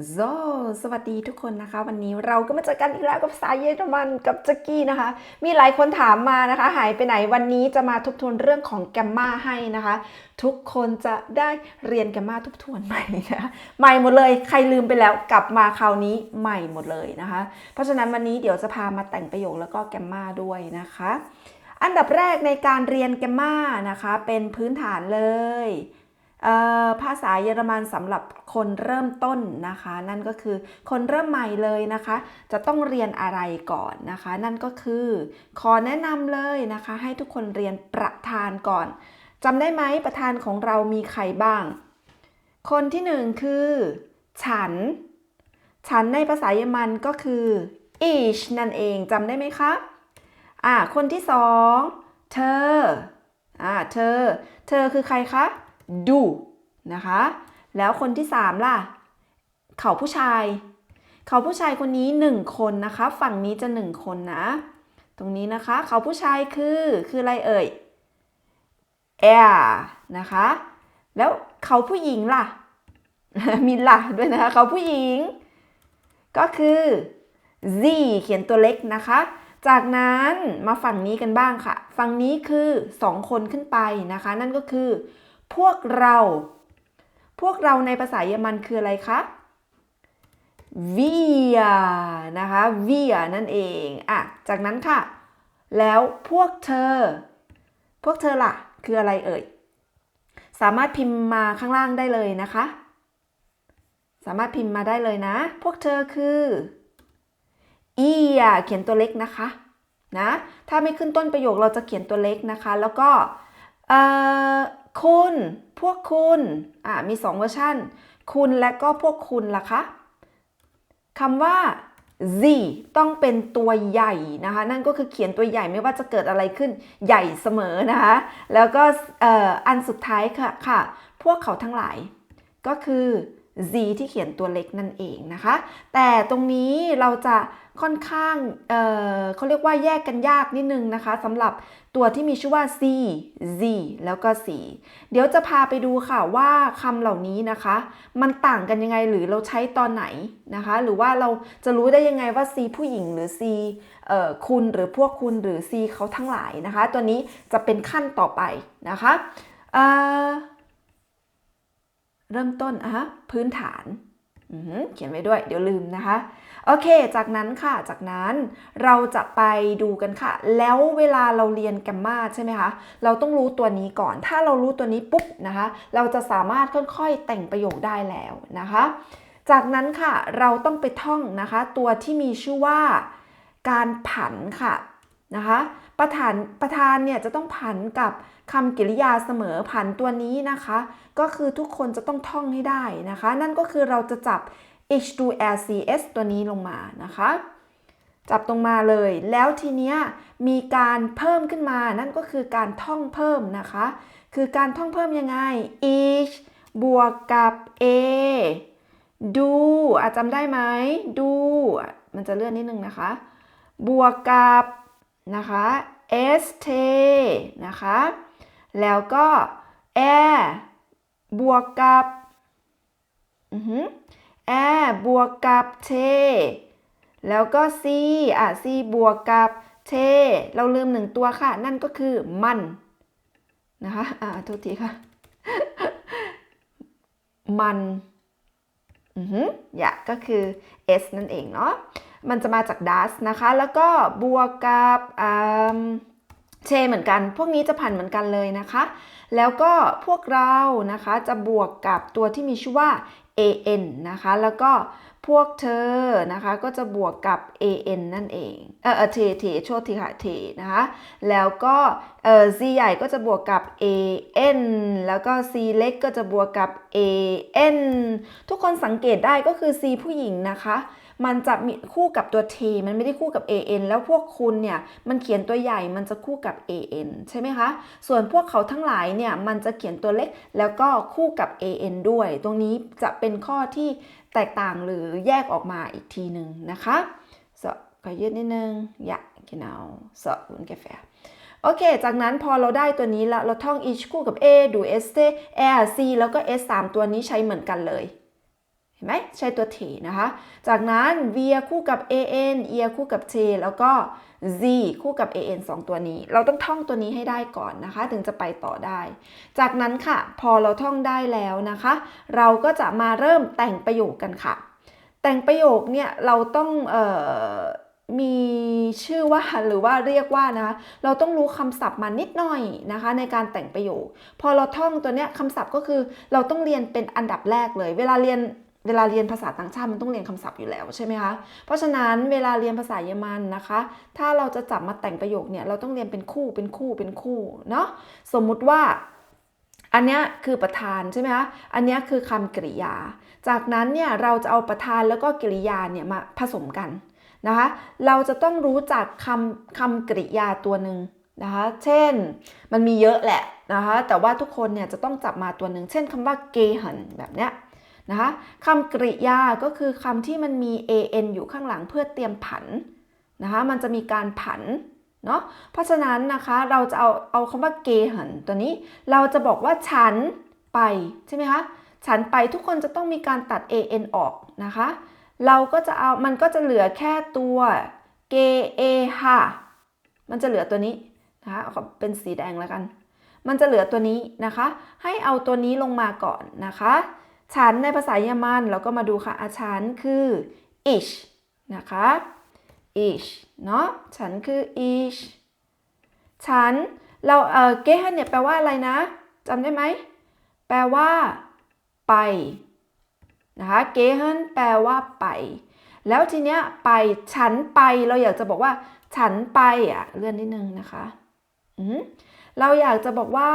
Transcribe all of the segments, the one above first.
โซสวัสดีทุกคนนะคะ วันนี้เราก็มาเจอกันอีกแล้วกับภาษาเยอรมันกับจ็กกี้นะคะ มีหลายคนถามมานะคะ หายไปไหนวันนี้จะมาทบทวนเรื่องของแกมมาให้นะคะ ทุกคนจะได้เรียนแกมมาทบทวนใหม่นะคะใหม่หมดเลยใครลืมไปแล้วกลับมาคราวนี้ใหม่หมดเลยนะคะ เพราะฉะนั้นวันนี้เดี๋ยวจะพามาแต่งประโยคแล้วก็แกมมาด้วยนะคะ อันดับแรกในการเรียนแกมมานะคะ เป็นพื้นฐานเลย ภาษาเยอรมันสำหรับคนเริ่มต้นนะคะ นั่นก็คือคนเริ่มใหม่เลยนะคะ จะต้องเรียนอะไรก่อนนะคะ นั่นก็คือ ขอแนะนำเลยนะคะ ให้ทุกคนเรียนประธานก่อนจำได้ไหมประธานของเรามีใครบ้าง คนที่หนึ่งคือ ฉัน ฉันในภาษาเยอรมันก็คือ ich นั่นเองจำได้ไหมคะอ่าคนที่สองเธออ่าเธอ เธอคือใครคะ ดูนะคะ แล้วคนที่สามล่ะ เขาผู้ชาย เขาผู้ชายคนนี้หนึ่งคนนะคะ ฝั่งนี้จะหนึ่งคนนะ ตรงนี้นะคะ เขาผู้ชายคือคืออะไรเอ่ย er นะคะ แล้วเขาผู้หญิงล่ะ มีล่ะด้วยนะคะ เขาผู้หญิง ก็คือ z เขียนตัวเล็กนะคะ จากนั้นมาฝั่งนี้กันบ้างค่ะ ฝั่งนี้คือ 2 คนขึ้นไปนะคะ นั่นก็คือ พวกเรา พวกเราในภาษาเยอรมันคืออะไรคะ wir นะคะ wir นั่นเองอะจากนั้นค่ะ แล้วพวกเธอ พวกเธอล่ะ คืออะไรเอ่ย สามารถพิมพ์มาข้างล่างได้เลยนะคะ สามารถพิมพ์มาได้เลยนะ พวกเธอคืออีอะเขียนตัวเล็กนะคะนะ ถ้าไม่ขึ้นต้นประโยคเราจะเขียนตัวเล็กนะคะ แล้วก็เอ่อ คุณ พวกคุณ อะมีสองเวอร์ชันคุณและก็พวกคุณล่ะคะคำว่า z ต้องเป็นตัวใหญ่นะคะ นั่นก็คือเขียนตัวใหญ่ไม่ว่าจะเกิดอะไรขึ้นใหญ่เสมอนะคะ แล้วก็อันสุดท้ายค่ะค่ะพวกเขาทั้งหลาย ก็คือ z ที่เขียนตัวเล็กนั่นเองนะคะ แต่ตรงนี้เราจะ ค่อนข้างเเขาเรียกว่าแยกกันยากนิดนึงนะคะสำหรับตัวที่มีชื่อว่า c z แล้วก็ c เดี๋ยวจะพาไปดูค่ะว่าคำเหล่านี้นะคะ มันต่างกันยังไงหรือเราใช้ตอนไหนนะคะ หรือว่าเราจะรู้ได้ยังไงว่า c ผู้หญิงหรือ c คุณหรือพวกคุณหรือ c เขาทั้งหลายนะคะ ตัวนี้จะเป็นขั้นต่อไปนะคะเอ่อเริ่มต้นอะพื้นฐาน เขียนไว้ด้วย เดี๋ยวลืมนะคะ โอเค จากนั้นค่ะ จากนั้นเราจะไปดูกันค่ะ แล้วเวลาเราเรียนแกมมาใช่ไหมคะ เราต้องรู้ตัวนี้ก่อน ถ้าเรารู้ตัวนี้ปุ๊บนะคะ เราจะสามารถค่อยๆแต่งประโยคได้แล้วนะคะ จากนั้นค่ะ เราต้องไปท่องนะคะ ตัวที่มีชื่อว่าการผันค่ะ นะคะประธานประธานเนี่ยจะต้องผันกับคำกริยาเสมอผันตัวนี้นะคะ ก็คือทุกคนจะต้องท่องให้ได้นะคะ นั่นก็คือเราจะจับ H2RCS ตัวนี้ลงมานะคะ จับตรงมาเลย แล้วทีเนี้ยมีการเพิ่มขึ้นมานั่นก็คือการท่องเพิ่มนะคะ คือการท่องเพิ่มยังไง each บวกกับ a ดูอาจจำได้ไหมดู มันจะเลื่อนนิดนึงนะคะ บวกกับ นะคะ st นะคะ แล้วก็ air บวกกับ air บวกกับ t แล้วก็ c อะ c บวกกับ t เราลืมหนึ่งตัวค่ะ นั่นก็คือมันนะคะ อ่าโทษทีค่ะ มัน อือหืออย่าก็คือ s นั่นเองเนาะ มันจะมาจาก das นะคะ แล้วก็บวกกับเชเหมือนกัน พวกนี้จะผ่านเหมือนกันเลยนะคะ แล้วก็พวกเรานะคะจะบวกกับตัวที่มีชื่อว่า an นะคะ แล้วก็พวกเธอนะคะก็จะบวกกับ an นั่นเอง เออเทเทโชดทีค่ะเทนะคะ แล้วก็เออ c ใหญ่ก็จะบวกกับ an แล้วก็ c เล็กก็จะบวกกับ an ทุกคนสังเกตได้ก็คือ c ผู้หญิงนะคะ มันจะมีคู่กับตัว t มันไม่ได้คู่กับ an แล้วพวกคุณเนี่ยมันเขียนตัวใหญ่มันจะคู่กับ an ใช่ไหมคะ ส่วนพวกเขาทั้งหลายเนี่ยมันจะเขียนตัวเล็กแล้วก็คู่กับ an ด้วย ตรงนี้จะเป็นข้อที่แตกต่างหรือแยกออกมาอีกทีหนึ่งนะคะ so ขอยืดนิดนึง ja genau so ungefähr โอเค จากนั้นพอเราได้ตัวนี้แล้วเราท่อง each คู่กับ a ดู st r c แล้วก็ s 3ตัวนี้ใช้เหมือนกันเลย ห็นไหมใช้ตัว t นะคะ จากนั้น wir คู่กับ an ihr คู่กับ t แล้วก็ z คู่กับ an 2 ตัวนี้ เราต้องท่องตัวนี้ให้ได้ก่อนนะคะ ถึงจะไปต่อได้ จากนั้นค่ะ พอเราท่องได้แล้วนะคะ เราก็จะมาเริ่มแต่งประโยคกันค่ะ แต่งประโยคเนี่ยเราต้องออมีชื่อว่าหรือว่าเรียกว่านะคะเราต้องรู้คำศัพท์มานิดหน่อยนะคะ ในการแต่งประโยค พอเราท่องตัวเนี้ยคำศัพท์ก็คือเราต้องเรียนเป็นอันดับแรกเลย เวลาเรียน เวลาเรียนภาษาต่างชาติมันต้องเรียนคำศัพท์อยู่แล้วใช่ไหมคะ เพราะฉะนั้นเวลาเรียนภาษาเยอรมันนะคะ ถ้าเราจะจับมาแต่งประโยคเนี่ยเราต้องเรียนเป็นคู่เป็นคู่เป็นคู่เนาะสมมุติว่าอันนี้คือประธานใช่ไหมคะ อันนี้คือคำกริยา จากนั้นเนี่ยเราจะเอาประธานแล้วก็กริยาเนี่ยมาผสมกันนะคะ เราจะต้องรู้จักคำคำกริยาตัวหนึ่งนะคะ เช่น มันมีเยอะแหละนะคะ แต่ว่าทุกคนเนี่ยจะต้องจับมาตัวหนึ่ง เช่นคำว่า g e h e n แบบเนี้ย นะคะคำกริยาก็คือคำที่มันมี an อยู่ข้างหลังเพื่อเตรียมผันนะคะ มันจะมีการผันเนาะ เพราะฉะนั้นนะคะเราจะเอาเอาคำว่า g e h e n ตัวนี้ เราจะบอกว่าฉันไปใช่ไหมคะ ฉันไปทุกคนจะต้องมีการตัด an ออกนะคะ เราก็จะเอา มันก็จะเหลือแค่ตัว g e h a มันจะเหลือตัวนี้นะคะเอาเป็นสีแดงแล้วกัน มันจะเหลือตัวนี้นะคะ ให้เอาตัวนี้ลงมาก่อนนะคะ ฉันในภาษาเยอรมันเราก็มาดูค่ะอาฉันคือ ich นะคะ ich เนาะฉันคือ ich ฉันเราเออ gehen เนี่ยแปลว่าอะไรนะจำได้ไหม แปลว่า ไปนะคะ gehen แปลว่าไป แล้วทีเนี้ยไปฉันไปเราอยากจะบอกว่า ฉันไปอะเลื่อนนิดนึงนะคะอืมเราอยากจะบอกว่า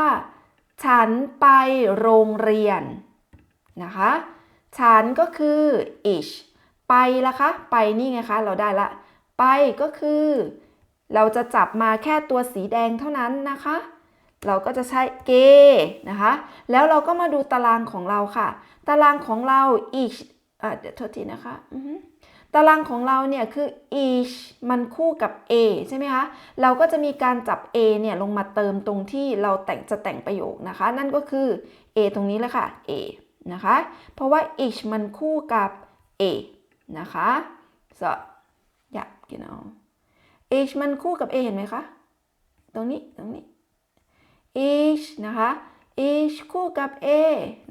ฉันไปโรงเรียน นะคะ ฉันก็คือ ich ไปละคะ ไปนี่ไงคะ เราได้ละ ไปก็คือ เราจะจับมาแค่ตัวสีแดงเท่านั้นนะคะ เราก็จะใช้เกนะคะ แล้วเราก็มาดูตารางของเราค่ะ ตารางของเรา ich อะเดี๋ยวโทษทีนะคะตารางของเราเนี่ยคือ ich มันคู่กับ a ใช่ไหมคะ เราก็จะมีการจับ a เนี่ยลงมาเติมตรงที่เราแต่งจะแต่งประโยคนะคะ นั่นก็คือ a ตรงนี้เลยค่ะ a นะคะ เพราะว่า ich มันคู่กับ a นะคะ so ja genau ich มันคู่กับ a เห็นไหมคะ ตรงนี้ ตรงนี้ ich นะคะ ich คู่กับ a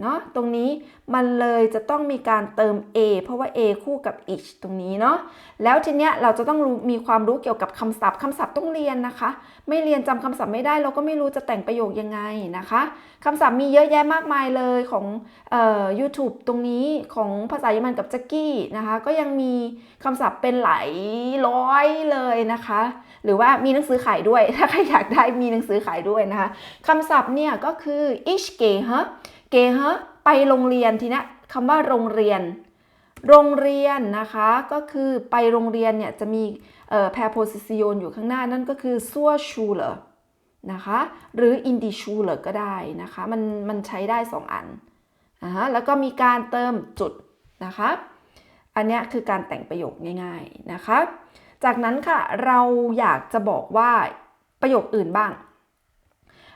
เนาะตรงนี้ มันเลยจะต้องมีการเติม a เพราะว่า a คู่กับ ich ตรงนี้เนาะ แล้วทีเนี้ยเราจะต้องมีความรู้เกี่ยวกับคำศัพท์คำศัพท์ต้องเรียนนะคะ ไม่เรียนจำคำศัพท์ไม่ได้เราก็ไม่รู้จะแต่งประโยคยังไงนะคะคำศัพท์มีเยอะแยะมากมายเลยของเอ่อ YouTube ตรงนี้ของภาษาเยอรมันกับจ็กกี้นะคะ ก็ยังมีคำศัพท์เป็นหลายร้อยเลยนะคะ หรือว่ามีหนังสือขายด้วย ถ้าใครอยากได้มีหนังสือขายด้วยนะคะคำศัพท์เนี่ยก็คือ ich gehe gehe ไปโรงเรียนทีนี้คำว่าโรงเรียน โรงเรียนนะคะก็คือไปโรงเรียนเนี่ยจะมีเอ่อ preposition อยู่ข้างหน้านั่นก็คือ zur Schule นะคะหรือ in die Schule ก็ได้นะคะมันมันใช้ได้ 2 อันอ่าฮะแล้วก็มีการเติมจุดนะคะอันนี้คือการแต่งประโยคง่ายๆนะคะ จากนั้นค่ะเราอยากจะบอกว่าประโยคอื่นบ้าง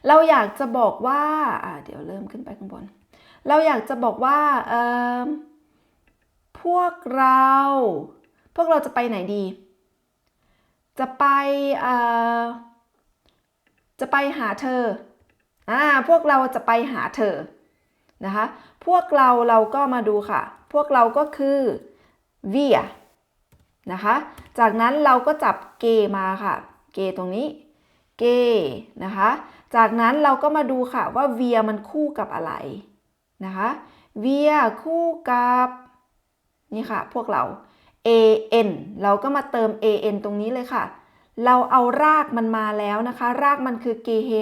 เราอยากจะบอกว่าเดี๋ยวเริ่มขึ้นไปข้างบน เราอยากจะบอกว่าเออพวกเรา พวกเราจะไปไหนดี จะไปเออจะไปหาเธออ่าพวกเราจะไปหาเธอนะคะ พวกเราเราก็มาดูค่ะ พวกเราก็คือ wir นะคะ จากนั้นเราก็จับเกมาค่ะ เกตรงนี้ เกนะคะ จากนั้นเราก็มาดูค่ะว่า wir มันคู่กับอะไร นะคะ wir คู่กับนี่ค่ะ พวกเรา an เราก็มาเติม an ตรงนี้เลยค่ะ เราเอารากมันมาแล้วนะคะ รากมันคือ g h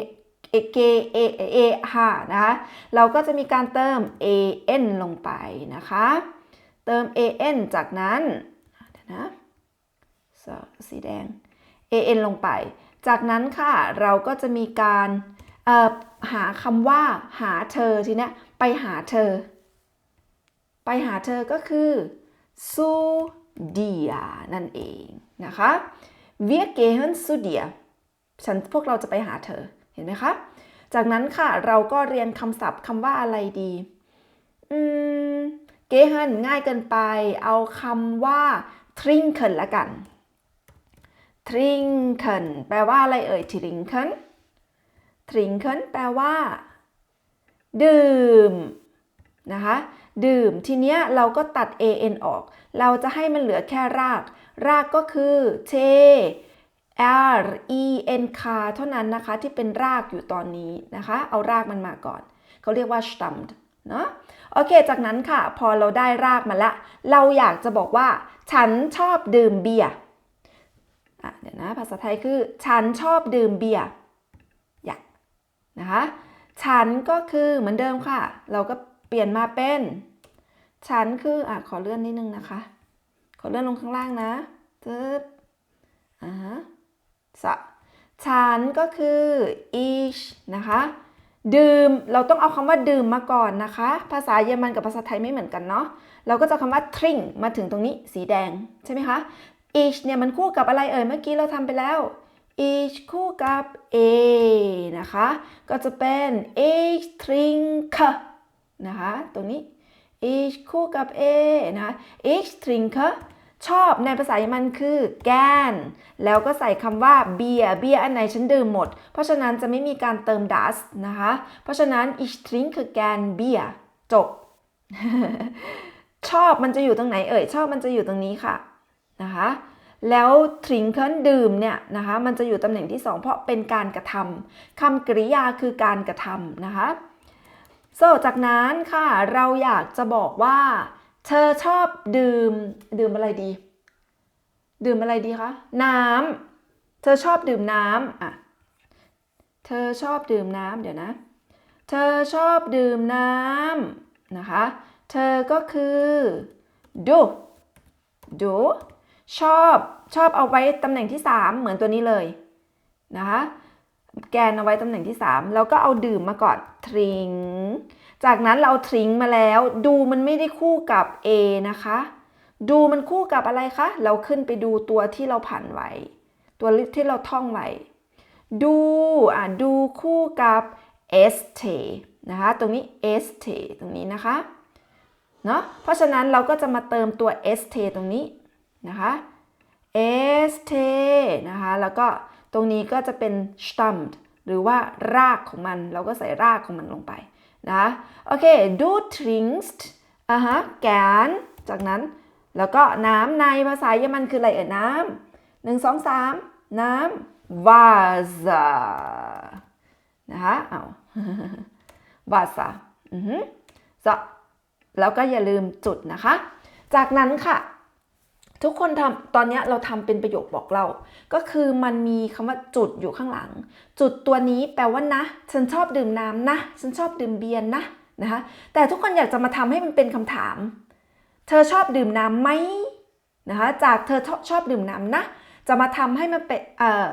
g a a 5นะคะเราก็จะมีการเติม an ลงไปนะคะ เติม an จากนั้นเดี๋ยวนะสีแดง an ลงไป จากนั้นค่ะ เราก็จะมีการหาคำว่าหาเธอทีเนี้ย ไปหาเธอ ไปหาเธอก็คือ zu dir นั่นเองนะคะ wir gehen zu dir ฉันพวกเราจะไปหาเธอ เห็นไหมคะ จากนั้นค่ะเราก็เรียนคำศัพท์คำว่าอะไรดี อืม gehen ง่ายเกินไป เอาคำว่า trinken ละกัน trinken แปลว่าอะไรเอ่ย trinken trinken แปลว่า ดื่มนะคะดื่มทีเนี้ยเราก็ตัด an ออก เราจะให้มันเหลือแค่ราก รากก็คือ t r e n k เท่านั้นนะคะที่เป็นรากอยู่ตอนนี้นะคะ เอารากมันมาก่อน เขาเรียกว่า stammt เนาะโอเค จากนั้นค่ะ พอเราได้รากมาละ เราอยากจะบอกว่า ฉันชอบดื่มเบียร์เดี๋ยวนะ ภาษาไทยคือ ฉันชอบดื่มเบียร์อยากนะคะ ฉันก็คือเหมือนเดิมค่ะ เราก็เปลี่ยนมาเป็น ฉันคืออะขอเลื่อนนิดนึงนะคะ ขอเลื่อนลงข้างล่างนะตึ๊บอ่าฮะสะฉันก็คือ ich นะคะ ดื่ม เราต้องเอาคำว่าดื่มมาก่อนนะคะ ภาษาเยอรมันกับภาษาไทยไม่เหมือนกันเนาะ เราก็จะคำว่า trink มาถึงตรงนี้สีแดง ใช่ไหมคะ ich เนี่ยมันคู่กับอะไรเอ่ย เมื่อกี้เราทำไปแล้ว ich คู่กับ a นะคะ ก็จะเป็น ich trinke นะคะ ตรงนี้ ich คู่กับ a นะคะ ich trinke ชอบในภาษาเยอรมันคือ gern แล้วก็ใส่คำว่าเบียร์เบียร์อันไหนฉันดื่มหมด เพราะฉะนั้นจะไม่มีการเติม das นะคะ เพราะฉะนั้น ich trinke gern Bier จบ ชอบมันจะอยู่ตรงไหนเอ่ย ชอบมันจะอยู่ตรงนี้ค่ะนะคะ แล้ว trinken ดื่มเนี่ยนะคะมันจะอยู่ตำแหน่งที่ 2 เพราะเป็นการกระทำคำกริยาคือการกระทำนะคะโซจากนั้นค่ะเราอยากจะบอกว่า เธอชอบดื่มดื่มอะไรดี ดื่มอะไรดีคะน้ำเธอชอบดื่มน้ำอะเธอชอบดื่มน้ำเดี๋ยวนะ เธอชอบดื่มน้ำนะคะ เธอก็คือดูดู ชอบชอบเอาไว้ตำแหน่งที่ 3 เหมือนตัวนี้เลยนะคะแกนเอาไว้ตำแหน่งที่ 3 แล้วก็เอาดื่มมาก่อนทริงจากนั้นเราทริงมาแล้ว ดูมันไม่ได้คู่กับ A นะคะ ดูมันคู่กับอะไรคะ เราขึ้นไปดูตัวที่เราผ่านไว้ ตัวที่เราท่องไว้ ดูอะดูคู่กับ st นะคะ ตรงนี้ st ตรงนี้นะคะ เนาะเพราะฉะนั้นเราก็จะมาเติมตัว st ตรงนี้ นะคะ st นะคะ แล้วก็ตรงนี้ก็จะเป็น stammt หรือว่ารากของมัน เราก็ใส่รากของมันลงไปนะโอเค du trinkst อะฮะ gern จากนั้น แล้วก็น้ำในภาษาเยอรมันคืออะไรเอ่ยน้ำหนึ่งสองสามน้ำ Wasser นะคะเอา Wasser อือฮึแล้วก็อย่าลืมจุดนะคะ จากนั้นค่ะ ทุกคนทำตอนนี้เราทำเป็นประโยคบอกเล่า ก็คือมันมีคำว่าจุดอยู่ข้างหลัง จุดตัวนี้แปลว่านะ ฉันชอบดื่มน้ำนะ ฉันชอบดื่มเบียร์นะนะคะแต่ทุกคนอยากจะมาทำให้มันเป็นคำถาม เธอชอบดื่มน้ำไหมนะคะจากเธอชอบดื่มน้ำนะ จะมาทำให้มันเป็นเอ่อ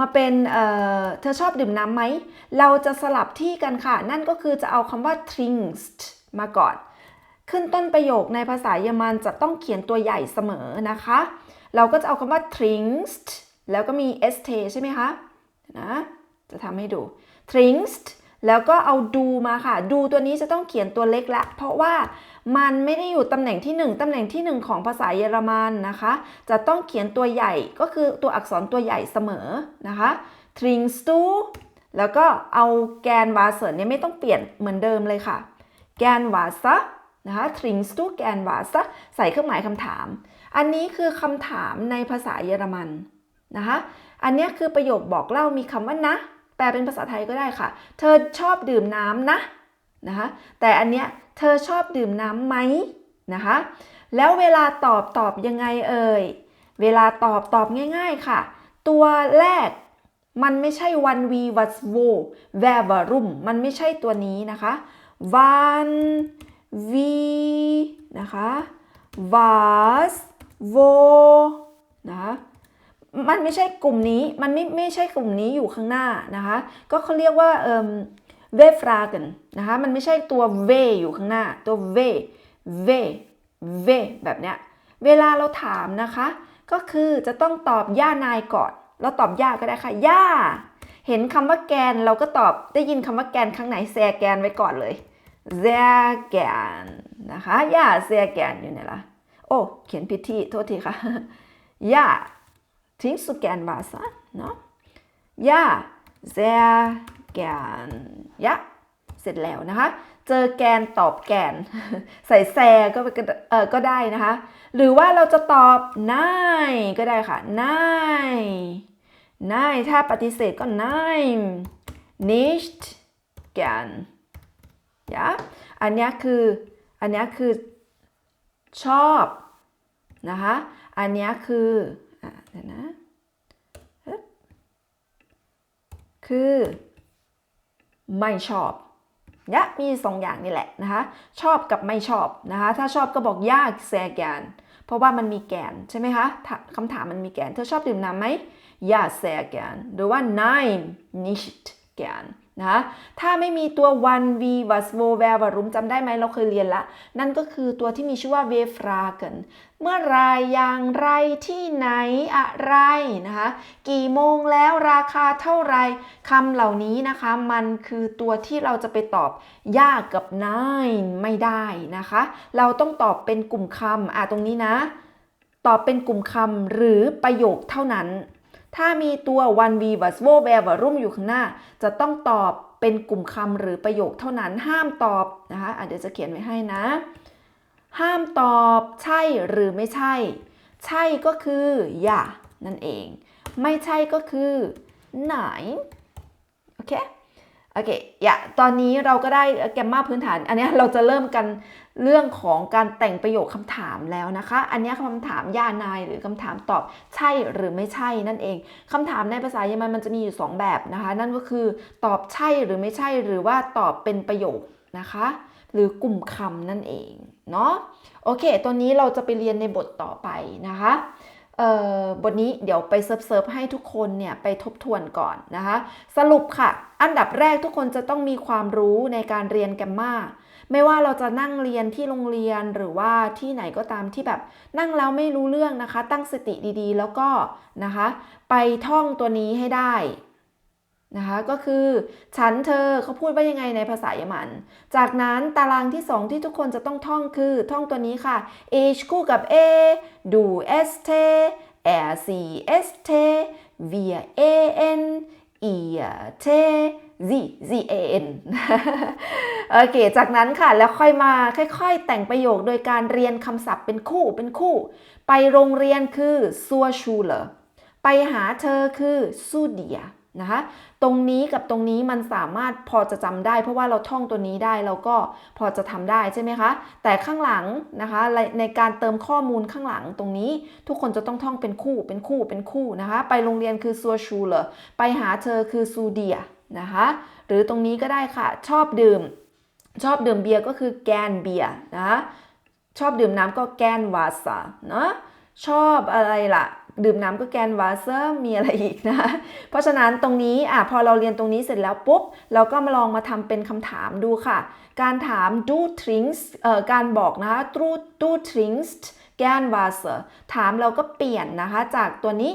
มาเป็นเอ่อเธอชอบดื่มน้ำไหม เราจะสลับที่กันค่ะ นั่นก็คือจะเอาคำว่า trinkst มาก่อน ขึ้นต้นประโยคในภาษาเยอรมันจะต้องเขียนตัวใหญ่เสมอนะคะ เราก็จะเอาคำว่า trinkst แล้วก็มี st ใช่ไหมคะนะจะทำให้ดู trinkst แล้วก็เอาดูมาค่ะ ดูตัวนี้จะต้องเขียนตัวเล็กละ เพราะว่ามันไม่ได้อยู่ตำแหน่งที่ 1ตำแหน่งที่ 1 ของภาษาเยอรมันนะคะ จะต้องเขียนตัวใหญ่ก็คือตัวอักษรตัวใหญ่เสมอนะคะ trinkst du แล้วก็เอาแกนวาเซอร์เนี่ยไม่ต้องเปลี่ยนเหมือนเดิมเลยค่ะ แกนวาซ นะคะ trinkst du แกนวาซะใส่เครื่องหมายคำถาม อันนี้คือคำถามในภาษาเยอรมันนะคะอันนี้คือประโยคบอกเล่ามีคำว่านะ แปลเป็นภาษาไทยก็ได้ค่ะ เธอชอบดื่มน้ำนะนะคะแต่อันเนี้ยเธอชอบดื่มน้ำไหมนะคะแล้วเวลาตอบตอบยังไงเอ่ย เวลาตอบตอบง่ายๆค่ะ ตัวแรกมันไม่ใช่วันวีวัสโวแวร์รุมมันไม่ใช่ตัวนี้นะคะวั นวีนะคะ was wo นะคะมันไม่ใช่กลุ่มนี้มันไม่ไม่ใช่กลุ่มนี้อยู่ข้างหน้านะคะ ก็เขาเรียกว่าเอ่อเวฟรากันนะคะมันไม่ใช่ตัวเวอยู่ข้างหน้า ตัวเวเวเวแบบเนี้ยเวลาเราถามนะคะ ก็คือจะต้องตอบย่านายก่อน เราตอบย่าก็ได้ค่ะย่า เห็นคำว่าแกนเราก็ตอบได้ยินคำว่าแกนข้างไหนแซแกนไว้ก่อนเลย sehr gern นะคะย่าเสียแกนอยู่ไหนล่ะ โอ้ เขียนผิดที่ โทษทีค่ะย่าทิ้งสุแกนวาสะเนาะย่าเสียแกนยะเสร็จแล้วนะคะ เจอแกนตอบแกน ใส่แซก็เออก็ได้นะคะ หรือว่าเราจะตอบนายก็ได้ค่ะนายนายถ้าปฏิเสธก็นาย nicht gern ยะอันนี้คืออันนี้คือชอบนะคะอันนี้คืออะเดี๋ยวนะคือไม่ชอบยะมีสองอย่างนี่แหละนะคะชอบกับไม่ชอบนะคะถ้าชอบก็บอกยากแซแกน เพราะว่ามันมีแกนใช่ไหมคะถ้าคำถามมันมีแกน เธอชอบดื่มน้ำไหม Ja sehr gern หรือว่า nein nicht gern นะถ้าไม่มีตัว one wie was wo wer warum จำได้ไหมเราเคยเรียนละ นั่นก็คือตัวที่มีชื่อว่า w fragen เมื่อไรอย่างไรที่ไหนอะไรนะคะกี่โมงแล้วราคาเท่าไรคำเหล่านี้นะคะ มันคือตัวที่เราจะไปตอบยากกับ nine ไม่ได้นะคะ เราต้องตอบเป็นกลุ่มคำอะตรงนี้นะ ตอบเป็นกลุ่มคำหรือประโยคเท่านั้น ถ้ามีตัว one v was wo wer warum อยู่ข้างหน้า จะต้องตอบเป็นกลุ่มคำหรือประโยคเท่านั้นห้ามตอบนะคะะเดี๋ยวจะเขียนไว้ให้นะ ห้ามตอบใช่หรือไม่ใช่ ใช่ก็คืออย่านั่นเอง ไม่ใช่ก็คือไหนโอเคโอเคอย่าตอนนี้เราก็ได้แกมมาพื้นฐาน อันนี้เราจะเริ่มกัน เรื่องของการแต่งประโยคคำถามแล้วนะคะ อันนี้คำถามย่านายหรือคำถามตอบใช่หรือไม่ใช่นั่นเองคำถามในภาษาเยอรมันมันจะมีอยู่ 2 แบบนะคะ นั่นก็คือตอบใช่หรือไม่ใช่หรือว่าตอบเป็นประโยคนะคะ หรือกลุ่มคำนั่นเองเนาะโอเค ตัวนี้เราจะไปเรียนในบทต่อไปนะคะ บทนี้เดี๋ยวไปเซิร์ฟให้ทุกคนเนี่ยไปทบทวนก่อนนะคะ สรุปค่ะ อันดับแรกทุกคนจะต้องมีความรู้ในการเรียนแกมมาไม่ว่าเราจะนั่งเรียนที่โรงเรียนหรือว่าที่ไหนก็ตามที่แบบนั่งแล้วไม่รู้เรื่องนะคะ ตั้งสติดีๆ แล้วก็นะคะ ไปท่องตัวนี้ให้ได้ นะคะก็คือฉันเธอเขาพูดว่ายังไงในภาษาเยอรมัน จากนั้นตารางที่ 2 ที่ทุกคนจะต้องท่องคือท่องตัวนี้ค่ะ h คู่กับ a du st er sie st wir en ihr t sie sie en โอเค จากนั้นค่ะ แล้วค่อยมาค่อยๆ แต่งประโยคโดยการเรียนคำศัพท์เป็นคู่เป็นคู่ ไปโรงเรียนคือ zur Schule ไปหาเธอคือ zu dir นะคะ ตรงนี้กับตรงนี้มันสามารถพอจะจำได้ เพราะว่าเราท่องตัวนี้ได้เราก็พอจะทำได้ใช่ไหมคะ แต่ข้างหลังนะคะในการเติมข้อมูลข้างหลังตรงนี้ ทุกคนจะต้องท่องเป็นคู่เป็นคู่เป็นคู่นะคะ ไปโรงเรียนคือ zur Schule ไปหาเธอคือ zu dir นะคะ หรือตรงนี้ก็ได้ค่ะ ชอบดื่ม ชอบดื่มเบียร์ก็คือแกนเบียร์นะชอบดื่มน้ำก็แกนวาสเนาะชอบอะไรล่ะ ดื่มน้ำก็แกนวาเซอร์มีอะไรอีกนะ เพราะฉะนั้นตรงนี้อะพอเราเรียนตรงนี้เสร็จแล้วปุ๊บ เราก็มาลองมาทำเป็นคำถามดูค่ะ การถาม du trinkst เอ่อการบอกนะคะ du du trinkst gern Wasser ถามเราก็เปลี่ยนนะคะ จากตัวนี้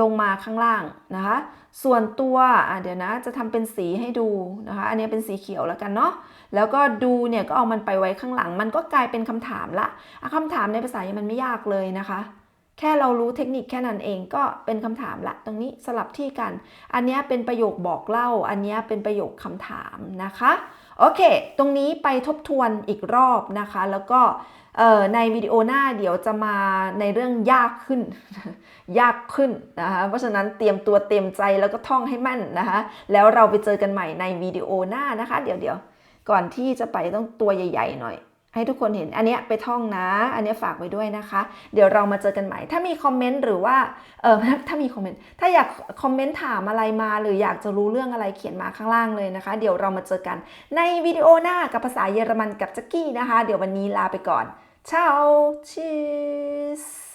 ลงมาข้างล่างนะคะ ส่วนตัวอะเดี๋ยวนะจะทำเป็นสีให้ดูนะคะ อันนี้เป็นสีเขียวแล้วกันเนาะ แล้วก็ดูเนี่ยก็เอามันไปไว้ข้างหลัง มันก็กลายเป็นคำถามละคำถามในภาษาเยอรมันไม่ยากเลยนะคะ แค่เรารู้เทคนิคแค่นั้นเองก็เป็นคำถามละ ตรงนี้สลับที่กัน อันนี้เป็นประโยคบอกเล่า อันนี้เป็นประโยคคำถามนะคะ โอเค ตรงนี้ไปทบทวนอีกรอบนะคะ แล้วก็ในวิดีโอหน้าเดี๋ยวจะมาในเรื่องยากขึ้น ยากขึ้นนะคะเพราะฉะนั้นเตรียมตัวเตรียมใจแล้วก็ท่องให้แม่นนะคะแล้วเราไปเจอกันใหม่ในวิดีโอหน้านะคะ เดี๋ยวเดี๋ยวก่อนที่จะไปต้องตัวใหญ่ ๆ หน่อย ให้ทุกคนเห็นอันนี้ไปท่องนะ อันนี้ฝากไว้ด้วยนะคะ เดี๋ยวเรามาเจอกันใหม่ ถ้ามีคอมเมนต์หรือว่าเออถ้ามีคอมเมนต์ถ้าอยากคอมเมนต์ถามอะไรมา หรืออยากจะรู้เรื่องอะไรเขียนมาข้างล่างเลยนะคะ เดี๋ยวเรามาเจอกันในวิดีโอหน้ากับภาษาเยอรมันกับจักกี้นะคะ เดี๋ยววันนี้ลาไปก่อนเช้าชีส